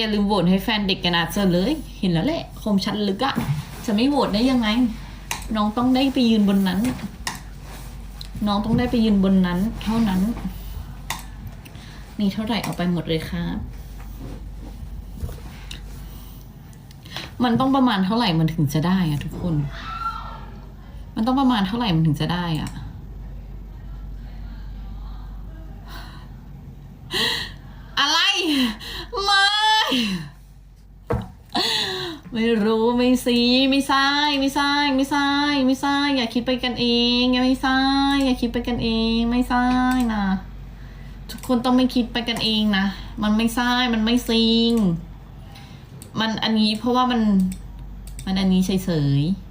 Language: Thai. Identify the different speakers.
Speaker 1: อย่าลืมโหวตให้แฟนเด็กกันอาเซอร์เลย เห็นแล้วแหละ คมชัดลึกอะจะไม่โหวตได้ยังไง น้องต้องได้ไปยืนบนนั้น น้องต้องได้ไปยืนบนนั้น เท่านั้น มีเท่าไหร่เอาไปหมดเลยครับมันต้องประมาณเท่าไหร่มันถึงจะได้อะทุกคน มันต้องประมาณเท่าไหร่มันถึงจะได้อะอะไร ไม่ ไม่รู้ไม่ซีไม่ใช่ไม่ใช่ไม่ใช่ไม่ใช่อย่าคิดไปกันเองอย่าไม่ใช่อย่าคิดไปกันเองไม่ใช่นะทุกคนต้องไม่คิดไปกันเองนะมันไม่ใช่มันไม่ซิง มันอันนี้เพราะว่ามัน มันอันนี้เฉยๆ